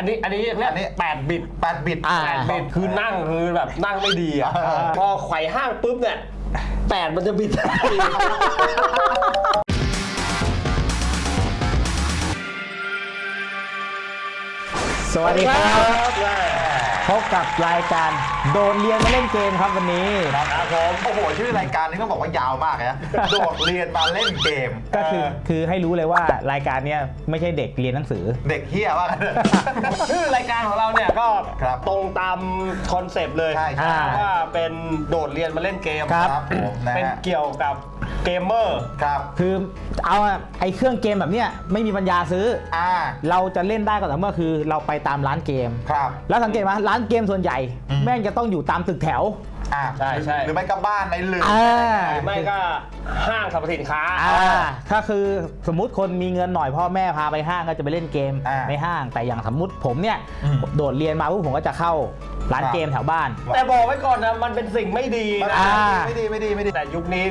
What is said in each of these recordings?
อันนี้อันนี้เรียกอันนี้ แปดบิตแปดบิต อ่า แปดบิตคือนั่งคือแบบนั่งไม่ดีอะเออพอไขว่ห้างปุ๊บเนี่ยแปดมันจะบิดทันทีสวัสดีครับ พบกับรายการโดนเรียนมาเล่นเกมครับวันนี้ครับผมโอ้โหชื่อรายการนี้ต้องบอกว่ายาวมากเลยนะโดดเรียนมาเล่นเกมก็คือคือให้รู้เลยว่ารายการเนี้ยไม่ใช่เด็กเรียนหนังสือ เด็กเฮี้ยมากชื่อรายการของเราเนี่ยก็ครับตรงตามคอนเซปต์เลยใช่ใช่ว่าเป็นโดดเรียนมาเล่นเกมครับครับผมนะเป็นฮะเกี่ยวกับเกมเมอร์ครับคือเอาอะไอเครื่องเกมแบบเนี้ยไม่มีปัญญาซื้ออ่าเราจะเล่นได้ก็ต่อเมื่อคือเราไปตามร้านเกมครับแล้วสังเกตไหมร้านเกมส่วนใหญ่อืมแม่งจะต้องอยู่ตามตึกแถว อ่าใช่ใช่ หรือไม่ก็บ้านในหลืมอ่า หรือไม่ก็ห้างสรรพสินค้า อ่าถ้าคือสมมุติคนมีเงินหน่อยพ่อแม่พาไปห้างก็จะไปเล่นเกมอ่าในห้าง แต่อย่างสมมุติผมเนี่ยอืมโดดเรียนมาปุ๊บผมก็จะเข้าร้านครับ เกมแถวบ้าน แต่บอกไว้ก่อนนะ มันเป็นสิ่งไม่ดีมันนะ อ่า ไม่ดีไม่ดีไม่ดี แต่ยุคนี้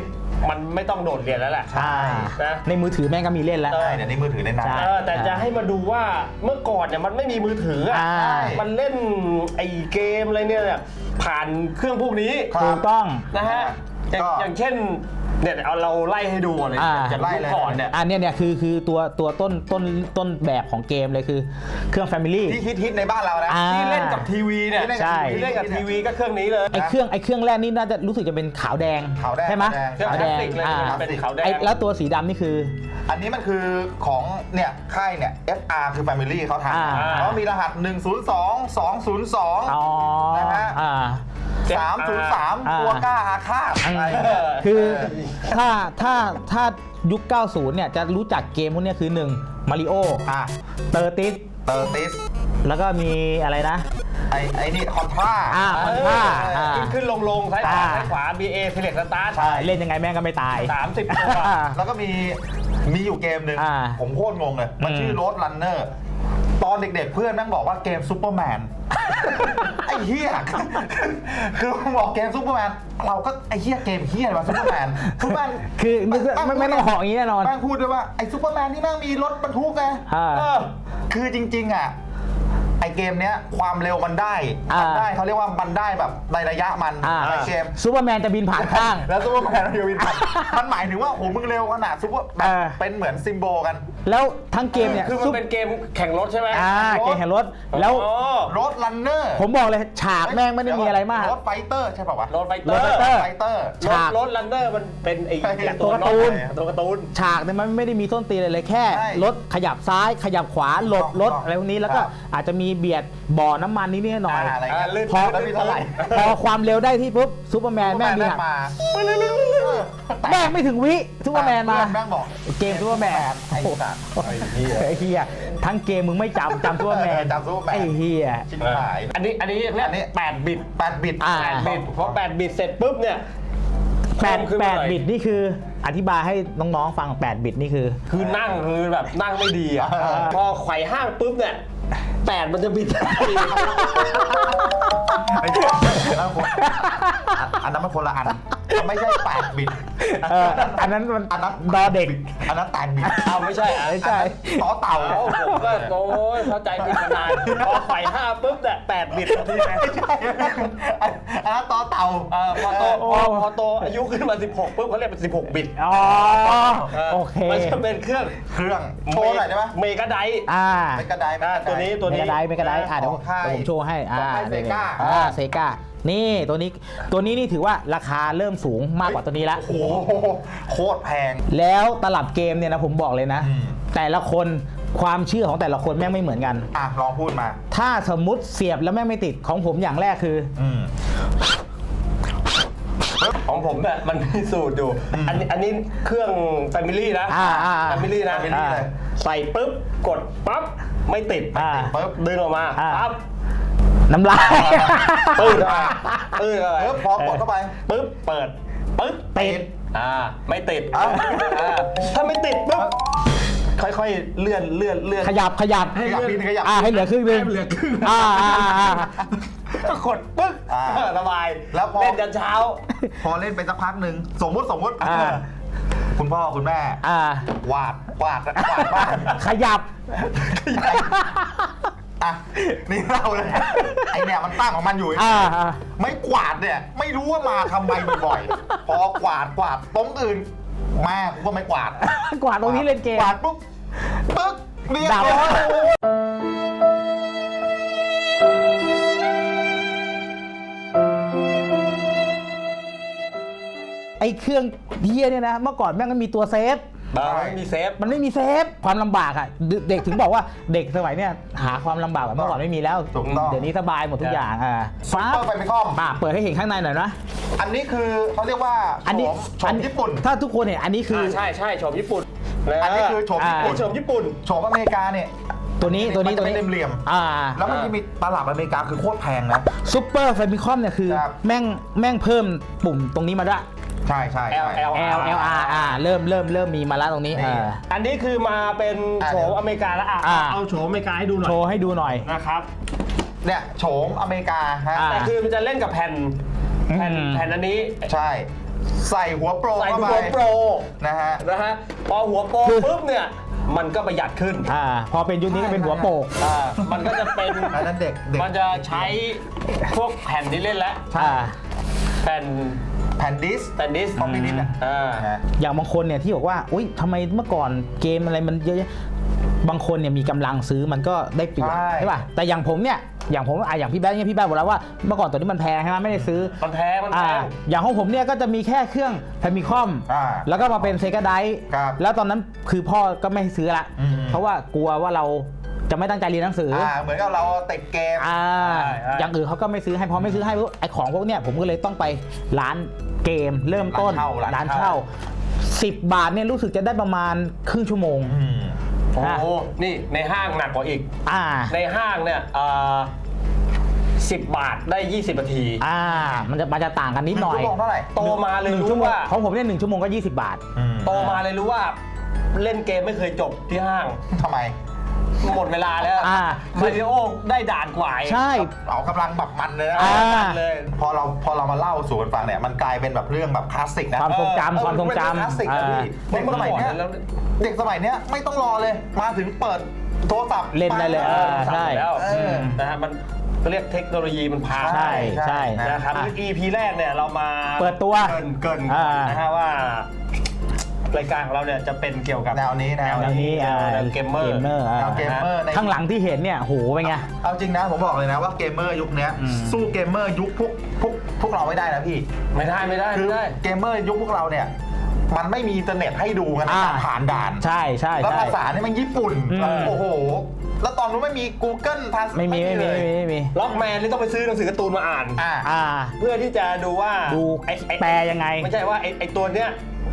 มันไม่ต้องโดดเรียนแล้วแหละใช่นะในมือถือแม่งก็มีเล่นแล้วเออใช่เดี๋ยวนี้มือถือในนั้นใช่ เออแต่จะให้มาดูว่าเมื่อก่อนเนี่ยมันไม่มีมือถืออะอ่าใช่มันเล่นไอ้เกมอะไรเนี่ยผ่านเครื่องพวกนี้ครับ ถูกต้อง นะฮะอย่างก็ อย่างเช่น เนี่ยเอาเราไล่ให้ดูก่อนเลยอ่าจากไล่ยุคเลยก่อนเนี่ยอันเนี้ยเนี่ยคือคือตัวตัวต้นต้นต้นแบบของเกมเลยคือเครื่อง Family ที่ฮิตฮิตๆในบ้านเรานะอ่า ที่เล่นกับทีวีเนี่ยที่เล่นกับใช่ ที่เล่นกับทีวีก็เครื่องนี้เลย ไอเครื่องไอเครื่องแรกนี่น่าจะรู้สึกจะเป็นขาวแดงขาวแดงใช่ไหมเครื่องขาวพแดลาสงติกเลยอ่าเป็นขาวแดง ไอแล้วตัวสีดำนี่คือ อันนี้มันคือของเนี่ยค่ายเนี่ย FR คือ Family เขาทอ่าำเขามีรหัส 102 202 อ๋อนะฮะ อ่า 303อ่าตัวกล้าอาฆาตอะไรเงี้ย คือถ้าถ้าถ้ายุค 90 เนี่ยจะรู้จักเกมพวกเนี้ยคือ 1 มาริโออะเตอร์ติสเตอร์ติสแล้วก็มีอะไรนะ ไอไอนี่คอนทราอ่าเอมันอท่าอ่าขึ้นขึ้นลงลงซ้ายขวาอ่า ซ้ายขวา BA Select Start ใช่เล่นยังไงแม่งก็ไม่ตาย สามสิบตัว แล้วก็มีมีอยู่เกมหนึ่งอ่าผมโคตรงงเลย มันอืม ชื่อ Road Runner ตอนเด็กๆเพื่อนแม่งบอกว่าเกมซูเปอร์แมนไอ้เหี้ยคือมึงบอกเกมซูเปอร์แมนเราก็ไอ้เหี้ยเกมเหี้ยอะไรวะซูเปอร์แมนซูเปอร์แมนคือไม่ไม่ไม่ต้องเหาะอย่างนี้แน่นอนแม่งพูดด้วยว่าไอ้ซูเปอร์แมนนี่แม่งมีรถบรรทุกไงอ่าเออคือจริง ๆ อะ ไอเกมเนี้ยความเร็วมันได้อ่ามัมั นได้เขาเรียกว่ามันได้แบบในระยะมันอ่าในเกม ซูเปอร์แมนจะบินผ่านข้าง แล้วซูเปอร์แมนมันเดียววินผ่านมันหมายถึงว่าโอ้โหมึงเร็วขนาดซูเปอร์แบเอบอเป็นเหมือนซิมโบกัน แล้วทั้งเกมเนี่ยคือมันเป็นเกมแข่งรถใช่ไหมอ่าเกมแข่งรถแล้วอ๋อรถลันเนอร์ผมบอกเลยฉากแม่งไม่ได้มีอะไรมาก รถไฟเตอร์ใช่ป่าวะรถไฟเตรอถร์ไฟเตอร์ ไฟเตอร์ รถฉาก รถลันเนอร์มันเป็นไอ้ตัวการ์ตูน ตัวการ์ตูน ฉากเนี่ยมันไม่ได้มีต้นตีนอะไรเลยแค่ใช่รถขยับซ้ายขยับขวาหลบถูกต้องรถอะไรพวกนี้แล้วก็ครับอาจจะมีเบียดบ่อน้ำมันนิดๆหน่อยอะไรเงี้ยอ่าลื่นพอ แล้วมีเท่าไหร่พอความเร็วได้ที่ปุ๊บซูเปอร์แมนแม่งมีแม่งหักมาแม่งไม่ถึงวิซูเปอร์แมนมา แม่งบอกเกมซูเปอร์แมนไอ้สัตว์ไอ้เหี้ยไอ้เฮียทั้งเกมมึงไม่จำจำซูเปอร์แมนจำซูเปอร์แมนไอ้เฮีย ชิบหาย อันนี้อันนี้เรียกอันนี้ แปดบิตแปดบิตอ่า แปดบิตพอแปดบิตเสร็จปุ๊บเนี่ยแปดขึ้นแปมาดหน่อยบิตนี่คือ อธิบายให้น้องๆฟัง8บิตนี่คือ คือนั่งคือแบบนั่งไม่ดีอะเออพอไขว่ห้างปุ๊บเนี่ย แปดมันจะบิดทันทีไม่ใช่อันนั้นคนอันนั้นมันคนละอันมันไม่ใช่แปดบิตเอออันนั้นมันอันนั้นดอเด็ก อันนั้นแปดบิตเอาไม่ใช่อะไม่ใช่ ต่อเต่าเอาผมก็โอ้ยเข้าใจผิดมานานพอไขว่ห้างปุ๊บเนี่ยแปดบิตทันทีเลยไม่ใช่อันนั้นต่อเต่าเออพอโตพอพอโตอายุขึ้นมา16ปุ๊บเขาเรียกเป็น16บิตอ๋อโอเคมันจะเป็นเครื่องเครื่องโชว์หน่อยได้ไหมเมกะไดท์อ่าไม่กระไดไม่กระไดตัวนี้ตัวนี้เมกาไดเมกาไดอ่าเดี๋ยวของค่ายเดี๋ยวผมโชว์ให้อ่าของค่ายนี่ Sega อ่าเซกานี่ตัวนี้ตัวนี้นี่ถือว่าราคาเริ่มสูงมากกว่าตัวนี้ละ โอ้โหโคตรแพง แล้วตลับเกมเนี่ยนะผมบอกเลยนะ อืม แต่ละคนความเชื่อของแต่ละคนแม่งไม่เหมือนกัน อะลองพูดมา ถ้าสมมุติเสียบแล้วแม่งไม่ติดของผมอย่างแรกคือ อืม ของผมเนี่ยมันมีสูตรอยู่อันนี้อันนี้เครื่อง Family นะอ่าอ่าอ่า Family นะ Family เลย ใส่ปุ๊บ กดปั๊บ ไม่ติดอ่าปุ๊บดึงออกมาอ่า ปั๊บน้ำลาย ปื้ดเข้าไปปื้ดเข้าไปเออพอกดเข้าไปปุ๊บเปิดปุ๊บติด อ่าไม่ติดอ้าวอ่าถ้าไม่ติดปุ๊บค่อยๆเลื่อนเลื่อนเลื่อน ขยับขยับขยับบินขยับ อ่าให้เหลือครึ่งหนึงให้เหลือครึ่ง อ่าอ่าอ่า ก็กดปึ๊บอ่าสบายแล้วพอ เล่นจนเช้า พอเล่นไปสักพักหนึ่งสมมุติสมมุติอ่า คุณพ่อคุณแม่ อ่าวาดวาดวาดบ้าน ขยับ อะนี่เล่าเลยไอเนี่ยมันตั้งของมันอยู่อ่าอ่า ไม่กวาดเนี่ย ไม่รู้ว่ามาทำไมบ่อยๆพอกวาดกวาดตรงอื่นแม่กูก็ไม่กวาดกวาดตรงนี้เล่นเกม กวาดปุ๊บปึ๊กเรียบดับร้อยไเครื่องเฮียเนี่ยนะ เมื่อก่อนแม่งมันมีตัวเซฟเออไม่มีเซฟ มันไม่มีเซฟความลำบากอะเดเด็กถึงบอกว่าเด็กสมัยเนี่ยหาความลำบากแบบเมื่อก่อนไม่มีแล้ว ถูกต้องเดี๋ยวนี้สบายหมดทุกอย่างอ่าซุปเปอร์ไฟมิคอม ป่าเปิดให้เห็นข้างในหน่อยนะอันนี้คือเขาเรียกว่าอันนี้โฉมโฉมญี่ปุ่น ถ้าทุกคนเห็นอันนี้คืออ่าใช่ใช่โฉมญี่ปุ่นะอันนี้คือโฉมญี่อ่าปุ่นโฉมญี่ปุ่น โฉมอเมริกาเนี่ย ตัวนี้ตัวนี้มัตัวจะนี้เป็นเหลี่ยม อ่าๆแล้วมันจะมีตลับอเมริกาคือโคตรแพงนะซุปเปอร์ไฟมิคอมเนี่ยคือ ครับแม่งแม่งเพิ่มปุ่มตรงนี้มาด้วย ใช่ใช่ใช่ L L L L R อ่าเริ่มเริ่มเริ่มมีมาแล้วตรงนี้นี่อ่าอันนี้คือมาเป็นอะ โฉมอเมริกาแล้วอะอะ เอาโฉมอเมริกาให้ดูหน่อยโชว์ให้ดูหน่อย นะครับเนี่ยโฉมอเมริกาฮะอ่า แต่คือมันจะเล่นกับแผ่นแผ่นอืม แผ่นอันนี้ใช่ ใส่หัวโปรใส่เข้าหัไปวโปรนะฮะ นะฮะพอหัวโปรคือปุ๊บเนี่ยมันก็ประหยัดขึ้นอ่าพอเป็นยุคนี้ก็เป็นหัวโปก อ่ามันก็จะเป็นอันนั้นเด็กเด็กมันจะใช้พวกแผ่นที่เล่นแล้วใช่อ่า แผ่น แผ่นดิสแผ่นดิส คอมพิวนิสต์อะอ่านะฮะ อย่างบางคนเนี่ยที่บอกว่า อุ้ยทำไมเมื่อก่อนเกมอะไรมันเยอะแยะบางคนเนี่ยมีกำลังซื้อมันก็ได้เปรียบใช่ ใช่ป่ะ แต่อย่างผมเนี่ย อย่างผมอะอย่างพี่แบ๊เนี่ยพี่แบ๊บอกแล้วว่า เมื่อก่อนตัวนี้มันแพงใช่ไหมไม่ได้ซื้อ มันแพงมันอ่า แพง อย่างของผมเนี่ยก็จะมีแค่เครื่องแฟมิคอม อ่าแล้วก็มาเป็นเซกาไดครับแล้วตอนนั้นคือพ่อก็ไม่ให้ซื้อละ อืมเพราะว่ากลัวว่าเรา จะไม่ตั้งใจเรียนหนังสือออ่าเหมือนกับเราติดเกมอ่าใช่ใช่อย่างอื่นเขาก็ไม่ซื้อให้พอไม่ซื้อให้ปุ๊บไอของพวกเนี้ยผมก็เลยต้องไปร้านเกมเริ่มต้นร้านเช่าร้านร้านเช่าเช่าสิบบาทเนี่ยรู้สึกจะได้ประมาณครึ่งชั่วโมงอืมโอ้อะโหนี่ในห้างหนักกว่าอีกอ่าในห้างเนี่ยสิบบาทได้ 20นาที อ่า มันจะมันจะต่างกันนิดหน่อยชั่วโมงเท่าไหร่โตมาเลยหนึ่งรู้ชั่วโมงว่าของผมเนี่ยหนึ่งชั่วโมงก็ 20 บาทอืมโตมาเลยรู้ว่าเล่นเกมไม่เคยจบที่ห้างทำไม หมดเวลาแล้วอ่า มาริโอได้ด่านกว่าอีก ใช่เอากำลังแบบมันเลยนะอ่าเลย พอเราพอเรามาเล่าสู่กันฟังเนี่ยมันกลายเป็นแบบเรื่องแบบคลาสสิกนะความทรงจำเออความทรงจำเป็นเรื่องคลาสสิกนะพี่เด็เด็กกสสมัมัยยเนี้เนี้ยยเด็กสมัยเนี้ยไม่ต้องรอเลย มาถึงเปิดโทรศัพท์เล่นได้เลยปั๊บเออใช่แล้วเออ นะฮะมันก็เรียกเทคโนโลยีมันพาใช่ใช่ นะครับอะ EP แรกเนี่ยเรามาเปิดตัว เกรินเกรินอ่า นะฮะว่า รายการของเราเนี่ยจะเป็นเกี่ยวกับ แนวนี้แนวแนวนี้นี้อ่าแนวเกมเมอร์เกมเมอร์ อ่าแนวเกมเมอร์ในข้างหลังที่เห็นเนี่ยโหเป็นไง เอาจริงนะผมบอกเลยนะว่าเกมเมอร์ยุคเนี้ยอืม สู้เกมเมอร์ยุคพวกพวกพวกเราไม่ได้นะพี่ ไม่ได้ไม่ได้คือไม่ได้ เกมเมอร์ยุคพวกเราเนี่ย มันไม่มีอินเทอร์เน็ตให้ดูกันในอ่า การผ่านด่าน ใช่ใช่แล้วใช่ ภาษานี่มันญี่ปุ่น อืม โอ้โห แล้วตอนนู้นไม่มี Google Trans ไม่มีไม่มีเลยไม่มีไม่มีล็อกแมนนี่ต้องไปซื้อหนังสือการ์ตูนมาอ่าน อ่า อ่า เพื่อที่จะดูว่าดูไอ้ไอ้แปลยังไง ไม่ใช่ว่าไอ้ไอ้ตัวเนี้ย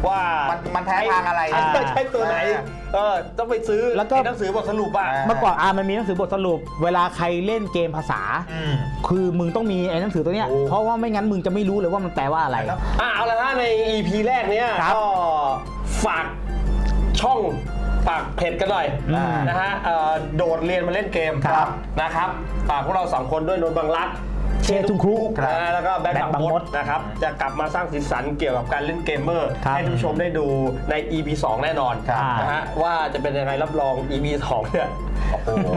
ว่ามันมันแพ้ทางอะไรใช่อ่าใช่ตัวไหนอ่าเออต้องไปซื้อแล้วก็ ไอ้หนังสือบทสรุปอะอ่าเมื่อก่อนอ่ามันมีหนังสือบทสรุป เวลาใครเล่นเกมภาษา อืม คือมึงต้องมีไอ้หนังสือตัวเนี้ย โอ้ เพราะว่าไม่งั้นมึงจะไม่รู้เลยว่ามันแปลว่าอะไรแล้วอะเอาละฮะใน EP แรกเนี้ยครับก็ฝากช่องฝากเพจกันหน่อยอืมนะฮะเอ่อโดดเรียนมาเล่นเกมครับนะครับฝากพวกเราสองคนด้วยนนท์บังรัก เชทุงครุครับนะแล้วก็แบงค์แบงค์บางบางมมดดนะครับ จะกลับมาสร้างสีสันเกี่ยวกับการเล่นเกมเมอร์ครับให้ท่านผู้ชมได้ดูใน EP 2 แน่นอนครับนะฮะว่าจะเป็นยังไงรับรอง EP 2เนี่ยโอ้โห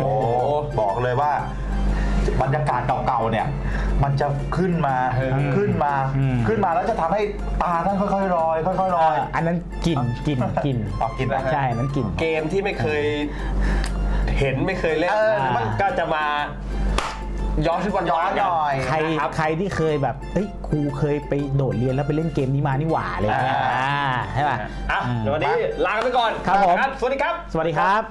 บอกเลยว่าบรรยากาศเก่าๆเนี่ย มันจะขึ้นมาเออขึ้นมาอืมขึ้นมาแล้วจะทำให้ตาท่านค่อยๆลอยค่อยๆลอยอันนั้นกลิ่นกลิ่นกลิ่นออกกินนะใช่อันนั้นกลิ่นเกมที่ไม่เคยเห็นไม่เคยเล่นเออมันก็จะมา ย้อนวันย้อนหน่อยใครนะครับใครที่เคยแบบเอ้ยครูเคยไปโดดเรียนแล้วไปเล่นเกมนี้มานี่หว่าอะไรอย่างเงี้ยอ่าอ่าใช่ป่ะอะอืมเดี๋ยววันนี้ลากันไปก่อนครับผมสวัสดีครับ สวัสดีครับ